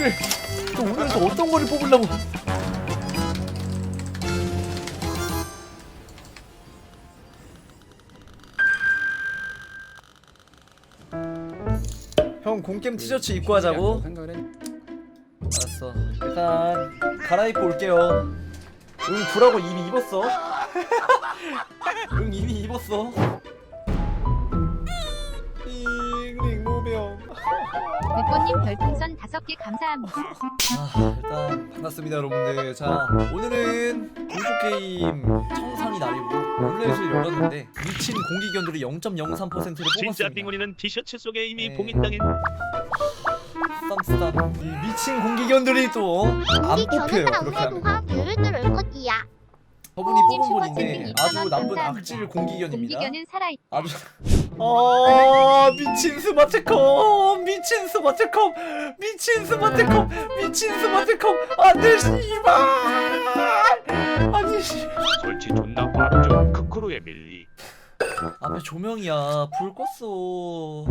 오늘 또 오늘 또 어떤 거를 뽑으려고? 형 공겜 티셔츠 입고 하자고? 알았어. 일단 갈아입고 올게요. 응 구라고 이미 입었어. 응 이미 입었어. 불꽃님 별풍선 5개 감사합니다. 아 일단 반갑습니다 여러분들. 자 오늘은 공포 게임 청산이 날이고 룰렛을 열었는데 미친 공기견들이 0.03%를 진짜 뽑았습니다. 빙훈이는 티셔츠 속에 이미 네. 봉인당했. 이 미친 공기견들이 또안 뽑혀요 그렇게 하면. 저분이 님 뽑은 분인데 2,000원 아주 나쁜. 악질 공기견입니다. 공기견은 살아있다. 아주 아 미친 스마트컴 미친 스마트컴 미친 스마트컴 미친 스마트컴. 안돼 씨발 아니 씨. 설치 존나 빠르죠 크크로의 밀리. 앞에 조명이야. 불 껐어.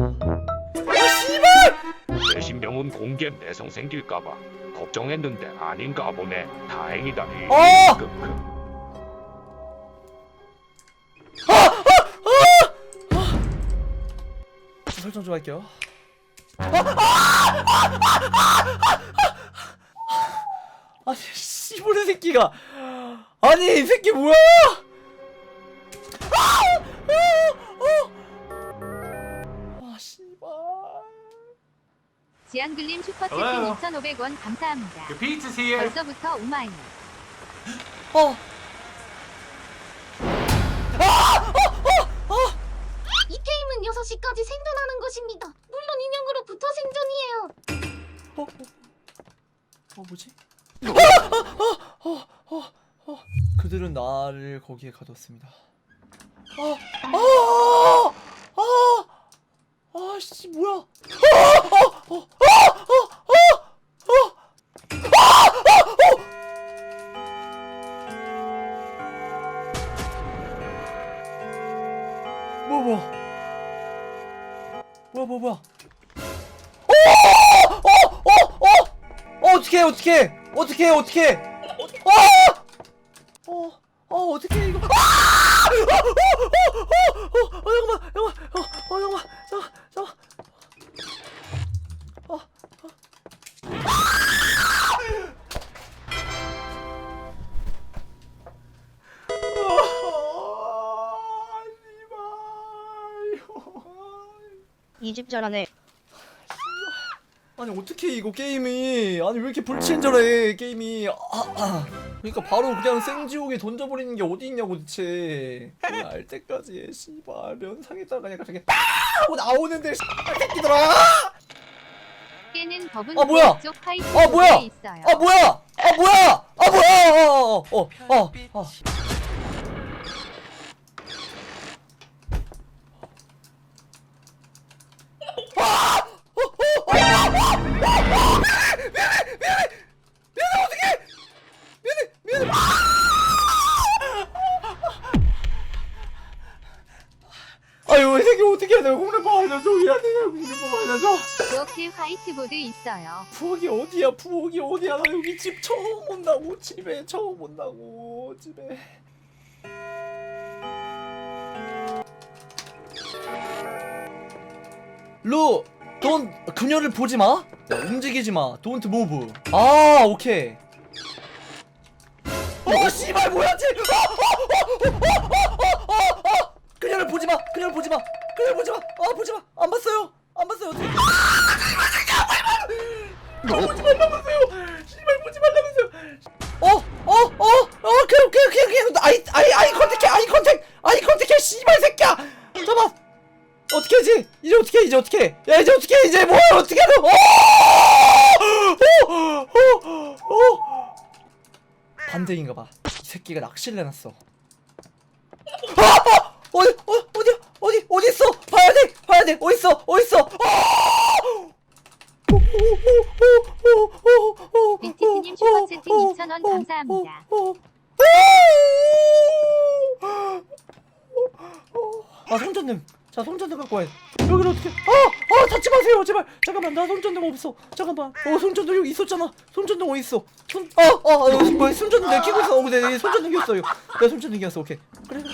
내 신병은 공개 내성 생길까봐 걱정했는데 아닌가 보네. 다행이다 어! 크크. 설정 좀 할게요 아니 씨부른 새끼가 아니 이 새끼 뭐야 아 씨발 지안글님 슈퍼채팅 Hello. 2,500원 감사합니다. 벌써부터 우마이. 어 6시까지 생존하는 것입니다. 물론 인형으로 붙어 생존이에요. 어, 어, 어 뭐지? 어, 어, 어, 어. 그들은 나를 거기에 가뒀습니다. 아, 아, 아, 아, 씨 뭐야? 아, 아, 아, 아, 어, 어떻게, 어떻게, 어떻게? 아! 어, 어, 어떻게 이거? 아! 어, 어, 어, 어, 어, 어, 잠깐만, 잠깐만, 어, 어, 잠깐만, 잠깐, 잠깐. 어, 어. 아, 씨발. 2집 전환에 아니 어떻게 이거 게임이 아니 왜 이렇게 불친절해 게임이 아, 아. 그러니까 바로 그냥 생지옥에 던져버리는 게 어디 있냐고 대체 알 때까지 해 씨발 면상에다가 그냥 갑자기 빠 하고 나오는데 씨발 새끼들아 깨는 법은 아, 뭐야? 쪽 화이트 아, 뭐야? 있어요. 아 뭐야 아 뭐야 아 뭐야 어어어 어, 어, 어. 아 화이트보드 있어요. 부엌이 어디야 부엌이 어디야 나 여기 집 처음 온다고 집에 처음 온다고 집에 루! 돈 그녀를 보지 마. 야, 움직이지 마. Don't move. 아, 오케이. 어, 씨발 뭐야, 쟤? 어, 어, 어, 어, 어, 어, 어, 어. 그녀를 보지 마. 그녀를 보지 마. 그녀를 보지 마. 아, 보지 마. 안 봤어요. 안 봤어요. 어 떻게? 보지 말라면서요. 씨발 보지 말라면서요. 어, 어, 어, 어, 아이, 아이, 아이 컨택해, 아이 컨택, 아이 컨택해, 씨발 새끼야. 잠깐. 어떻게 하지? 이제 어떻게 해? 이제 어떻게 해? 야 이제 어떻게 해? 이제 뭐야 어떻게 하는? 어! 어! 어! 어! 반대인가 봐. 이 새끼가 낚시를 해놨어. 아! 아! 어디 어, 어디 어디 어디 있어? 봐야 돼 봐야 돼 어디 있어 어디 있어? BTT님 슈퍼채팅 2,000원 감사합니다. 아 손전등. 자 손전등 갖고 와요. 여기를 어떻게 아아 닫지 마세요! 제발! 잠깐만 나 손전등 없어. 잠깐만. 어 손전등 여기 있었잖아. 손전등 어디 있어? 손어어 여기 뭐야? 손전등 내가 끼고 있어. 어 내, 내 손전등 꼈어 이거 내 손전등 꼈어. 오케이. 그래 그래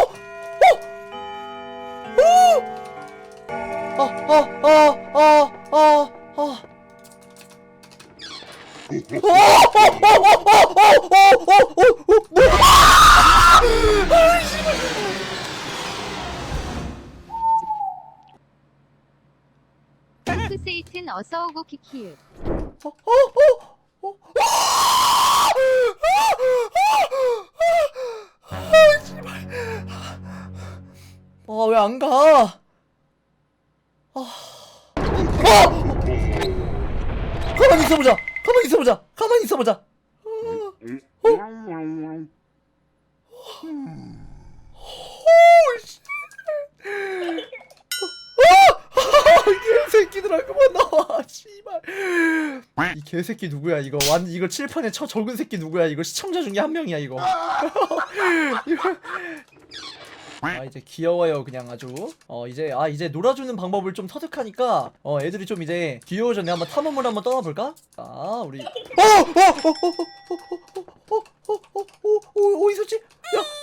크세이튼 어서 오고 키키유. 아왜 안 가? 아, 아! 가만히 있어보자. 가만히 있어보자. 가만히 있어보자. 아, 아, 개새끼들아 그만 나와. 씨발. 이 개새끼 누구야 이거? 완 이거 칠판에 쳐 적은 새끼 누구야 이거? 시청자 중에 한 명이야. 이거- 아 이제 귀여워요 그냥 아주 어 이제 아 이제 놀아주는 방법을 좀 터득하니까 어 애들이 좀 이제 귀여워졌네 한번 탐험을 한번 떠나볼까? 아 우리 어어어어어어어어어어어 어디 있었지? 야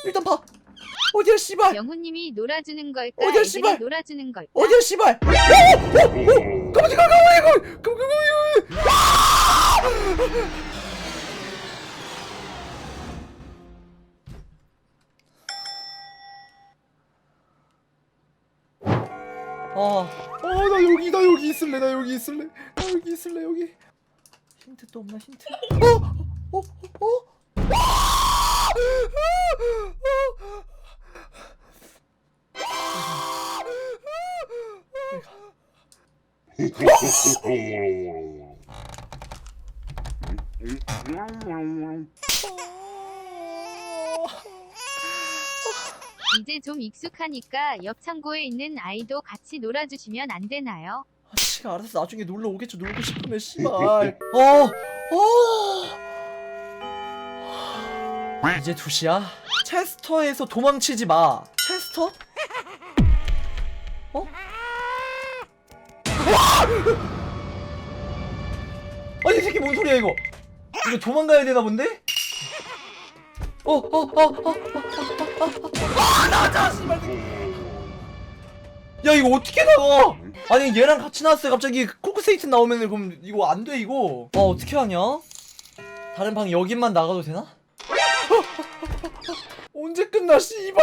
일단 봐 어디야 씨발 영훈님이 놀아주는 걸까? 어디야, 애들이 씨발? 놀아주는 걸까? 어디야 씨발 어어어 가만히 가 가만히 가 가만히 가 아, 아, 나 여기, 나 여기 있을래, 나 여기 있을래, 나 여기 있을래, 여기. 힌트 또 없나, 힌트? 어? 어? 어? 아! 좀 익숙하니까 옆 창고에 있는 아이도 같이 놀아주시면 안 되나요? 아, 지가 알아서 나중에 놀러 오겠죠. 놀고 싶으면 씨발. 어, 어. 이제 2시야? 체스터에서 도망치지 마. 체스터? 어? 아니 이 새끼 뭔 소리야 이거? 이거 도망가야 되나 본데? 어, 어, 어, 어, 어. 아, 나왔잖아, 씨발. 야, 이거 어떻게 나가? 아니, 얘랑 같이 나왔어요. 갑자기 코크세이트 나오면 그럼 이거 안 돼, 이거. 아, 어떻게 하냐? 다른 방 여기만 나가도 되나? 언제 끝나, 씨발.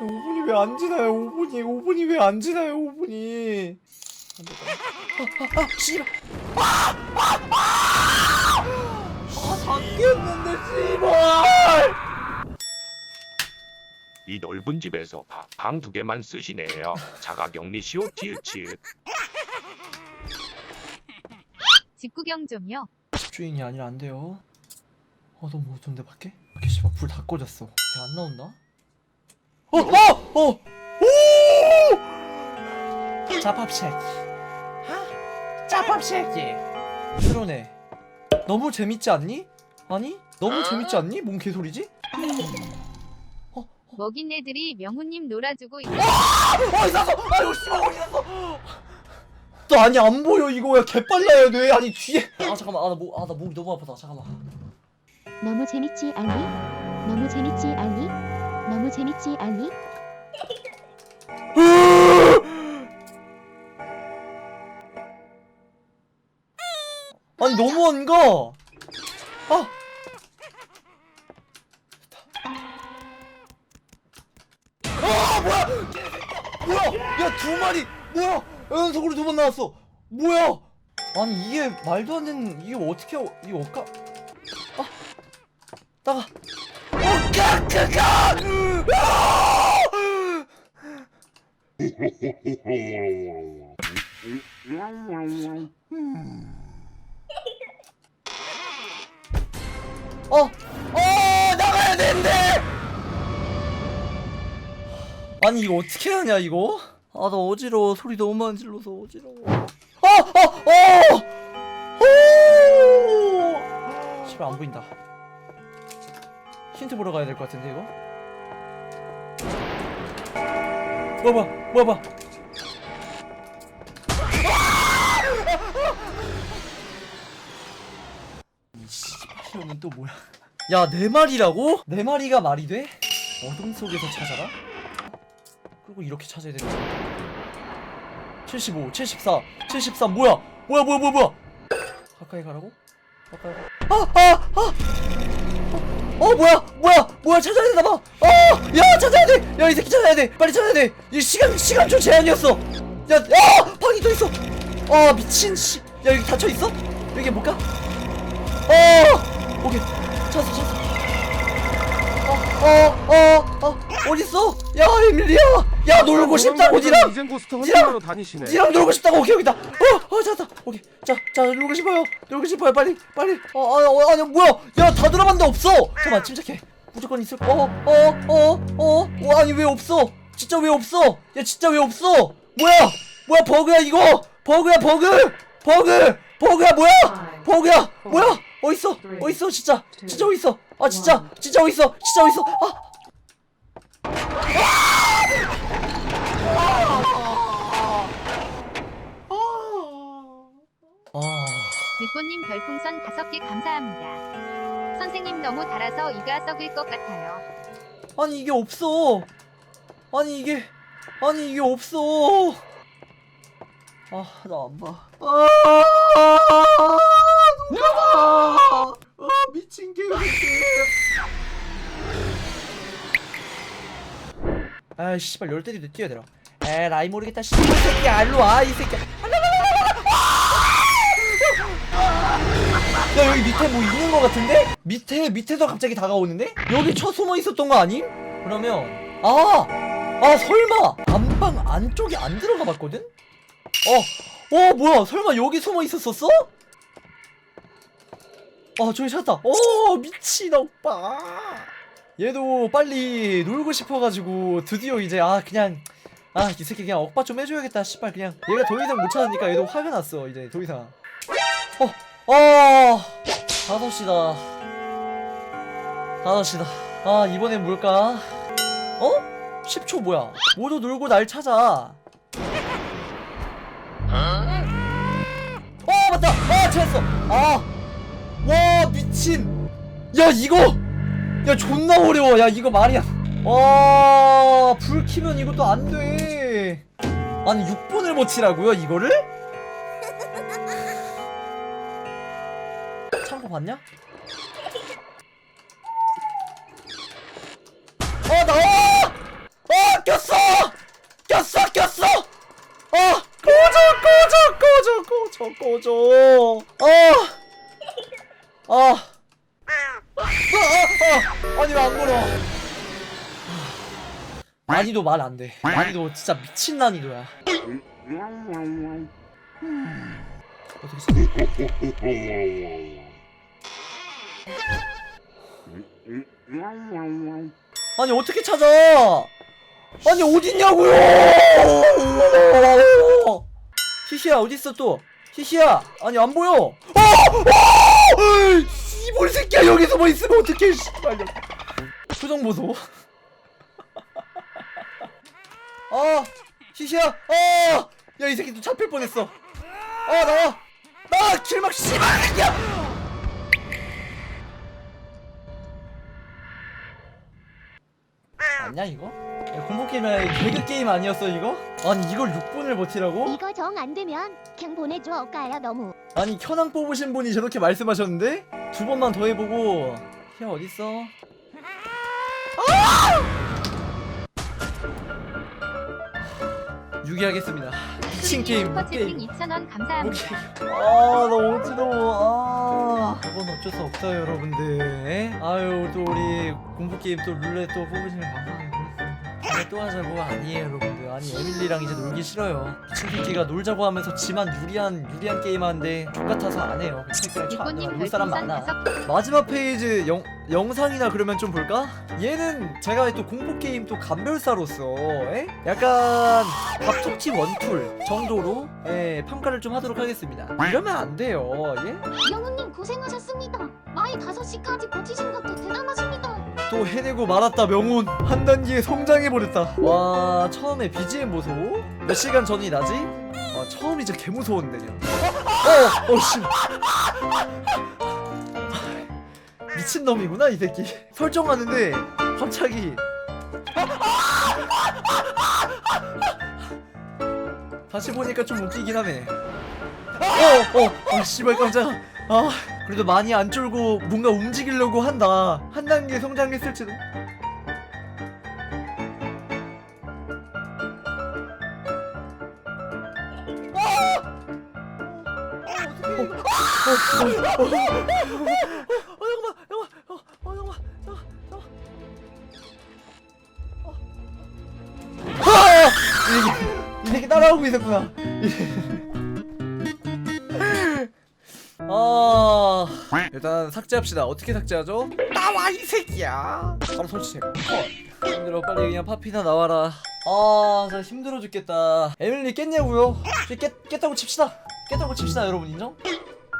5분이 왜 안 지나요? 5분이 5분이 왜 안 지나요? 5분이 안 되다. 아, 아, 아, 씨발. 아, 아, 잡겠는데, 씨발. 이 넓은 집에서 방 두 개만 쓰시네요. 자가격리 시오 티읕치읕. 직구경 좀요. 집주인이 아니라 안 돼요. 어, 너무 어두운데 밖에? 밖에 씨발 불 다 꺼졌어. 걔 안 나온다? 어, 어, 어, 오! 짜 밥 새끼. 새로네. 너무 재밌지 않니? 아니? 너무 재밌지 않니? 뭔 개소리지? 먹인 애들이 명훈님 놀아주고 있... 어디 샀어? 아이고 씨발 어디 샀어? 또 아니 안 보여 이거 야 개빨라야 돼 아니 뒤에 아 잠깐만 아나 목 아 나 목이 너무 아프다 잠깐만 너무 재밌지 않니? 너무 재밌지 않니? 너무 재밌지 않니? 아니 너무 안 가. 아. 아 뭐야? 야 두 마리 뭐야? 연속으로 두 번 나왔어. 뭐야? 아니 이게 말도 안 되는 이게 어떻게 하- 이거 어까? 아 나가. 어까 그가. 어! 어! 나가야 되는데! 아니 이거 어떻게 하냐 이거? 아 나 어지러워 소리 너무 많이 질러서 어지러워 어! 어! 어! 오! 씨발 안 보인다 힌트 보러 가야 될 것 같은데 이거? 뭐야 뭐야 뭐야 뭐야 씨발놈은 또 뭐야 야 네 마리라고? 네 마리가 말이 돼? 어둠 속에서 찾아라? 그리고 이렇게 찾아야 되는 거야 75, 74, 73 뭐야? 뭐야 뭐야 뭐야 뭐야 가까이 가라고? 가까이 가 아! 아! 아! 어, 어 뭐야 뭐야 뭐야 찾아야 되나봐 어 야 찾아야 돼 야 이 새끼 찾아야 돼 빨리 찾아야 돼 이 시간 시간 초 제한이었어 야 야 방이 또 있어 아 미친 씨 야 여기 닫혀 있어 여기 못 가? 어 오케이 찾았어 찾았어 어어 어 어, 어딨어 야 에밀리야 야 놀고 싶다고 니랑 이젠 헌팅하러 다니시네. 니랑 놀고 싶다고 오케이 여기다 어어 찾았다 오케이 자자 놀고 싶어요 놀고 싶어요 빨리 빨리 어, 어, 어 아니 뭐야 야 다 들어봤는데 없어 잠깐만 침착해 무조건 있을 어어어어어 어, 아니 왜 없어 진짜 왜 없어 야 진짜 왜 없어 뭐야 뭐야 버그야 이거 버그야 버그 버그 버그야 뭐야 버그야 뭐야 어딨어 어딨어 진짜 진짜 어딨어 아 진짜 진짜 어딨어 진짜 어딨어 아 아. 느꼬님 별풍선 5개 감사합니다. 선생님 너무 달아서 이가 썩을 것 같아요. 아니 이게 없어. 아니 이게 아니 이게 없어. 아 나 안 봐. 아 봐. 아 미친 개새끼. 아 씨발 열 때리도 뛰어야 되라. 에라이 모르겠다 씨발 새끼야 일로 와이 새끼야. 야 여기 밑에 뭐 있는 거 같은데? 밑에 밑에서 갑자기 다가오는데? 여기 쳐 숨어 있었던 거 아님? 그러면 아! 아 설마 안방 안쪽에 안 들어가 봤거든? 어! 어 뭐야 설마 여기 숨어 있었었어? 아 저기 찾았다 오 미친 오빠 얘도 빨리 놀고 싶어가지고 드디어 이제 아 그냥 아 이 새끼 그냥 억바 좀 해줘야겠다 씨발 그냥 얘가 더 이상 못 찾으니까 얘도 화가 났어 이제 더 이상 어 어, 다섯 시다. 다섯 시다. 아, 이번엔 뭘까? 어? 10초 뭐야? 모두 놀고 날 찾아. 어, 맞다! 아, 찾았어! 아! 와, 미친! 야, 이거! 야, 존나 어려워. 야, 이거 말이야. 와, 불 키면 이것도 안 돼. 아니, 6분을 버티라고요, 이거를? 창고 봤냐? 어 나와! 어 꼈어! 꼈어 꼈어! 어 꺼져 꺼져 꺼져 꺼져 꺼져 난이도 말 안 돼 난이도 진짜 미친 난이도야 어떻게 써? 아니 어떻게 찾아? 아니 어딨냐고요? 히시야 어딨어 또? 히시야 아니 안 보여? 어! 어! 이볼 새끼야 여기서 뭐 있으면 어떡해 씨발 표정 보소 아 히시야 아! 야이 새끼 또 잡힐 뻔했어 아 나와 나 길막 씨발 새끼야 맞냐 이거? 야, 공포 게임 아니 개그 게임 아니었어 이거? 아니 이걸 6분을 버티라고? 이거 정 안 되면 그냥 보내줘 까야 너무 아니 현황 뽑으신 분이 저렇게 말씀하셨는데 두 번만 더 해보고 야 어딨어? 유기하겠습니다. 미친 게임. 슈퍼채팅 게임 2,000원 감사합니다. 아나 어지러워 아. 이건 어쩔 수 없어요 여러분들. 에? 아유 또 우리 공포 게임 또 룰렛 또 뽑으시면 감사하겠습니다. 다음에 또 하자고 아니에요 여러분들. 아니 에밀리랑 이제 놀기 싫어요. 미친 새끼가 놀자고 하면서 지만 유리한 유리한 게임 하는데 족 같아서 안 해요. 이 새끼랑 차안 리코님 놀 사람 많아. 마지막 페이지 영, 영상이나 그러면 좀 볼까? 얘는 제가 또 공포 게임 또 감별사로서 에? 약간 밥통치 원툴 정도로 예, 평가를 좀 하도록 하겠습니다. 이러면 안 돼요. 예? 영우님 고생하셨습니다. 마이 5시까지 버티신 것도 대단하십니다. 또 해내고 말았다 명운 한 단계 성장해 버렸다. 와 처음에 BGM 보소 몇 시간 전이 나지? 와 처음이 진짜 개 무서웠는데 그냥. 어, 어 씨. 미친 놈이구나 이 새끼. 설정하는데 갑자기. 다시 보니까 좀 웃기긴 하네. 어, 어, 아, 씨발 깜짝아. 아, 그래도 많이 안 쫄고 뭔가 움직이려고 한다. 한 단계 성장했을지도. 이 새끼 따라오고 있었구나. 아 일단 삭제합시다. 어떻게 삭제하죠? 나와 이 새끼야. 바로 설치해. 컷. 힘들어 빨리 그냥 파피나 나와라. 아, 나 힘들어 죽겠다. 에밀리 깼냐고요? 깼 깼다고 칩시다. 깼다고 칩시다, 여러분 인정?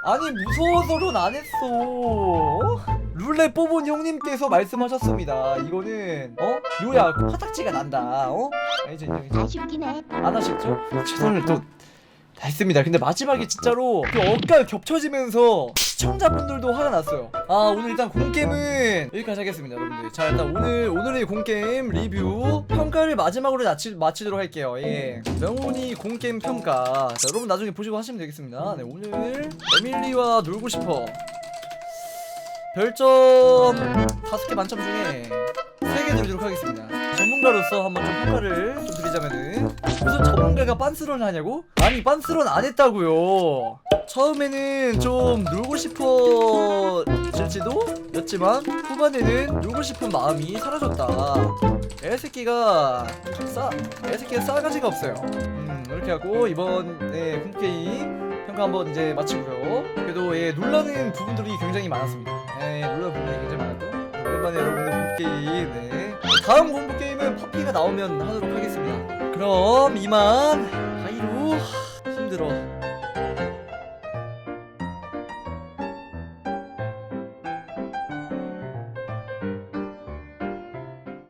아니 무서워서는 안 했어. 어? 룰렛 뽑은 형님께서 말씀하셨습니다. 이거는 어 요약 화딱지가 난다. 어? 알죠, 인정, 인정. 아쉽긴 해. 안 하셨죠? 최선을 또 다했습니다. 근데 마지막에 진짜로 그 억가 겹쳐지면서 시청자분들도 화가 났어요. 아 오늘 일단 공게임은 여기까지 하겠습니다, 여러분들. 자 일단 오늘 오늘의 공게임 리뷰 평가를 마지막으로 마치, 마치도록 할게요. 예, 명훈이 공게임 평가. 자 여러분 나중에 보시고 하시면 되겠습니다. 네 오늘 에밀리와 놀고 싶어. 별점 다섯 개 만점 중에 세 개 드리도록 하겠습니다. 전문가로서 한번 좀 평가를 좀 드리자면은 무슨 전문가가 빤스런 하냐고? 아니 빤스런 안 했다고요. 처음에는 좀 놀고 싶어 질지도 였지만 후반에는 놀고 싶은 마음이 사라졌다. 애새끼가 싸 애새끼가 싸가지가 없어요. 음 이렇게 하고 이번에 홈게임 평가 한번 이제 마치고요. 그래도 예 놀라는 부분들이 굉장히 많았습니다. 예 놀라는 부분이 굉장히 많았고 오랜만에 여러분들 홈게임 네 다음 공부 게임은 퍼피가 나오면 하도록 하겠습니다. 그럼 이만 가이로 힘들어.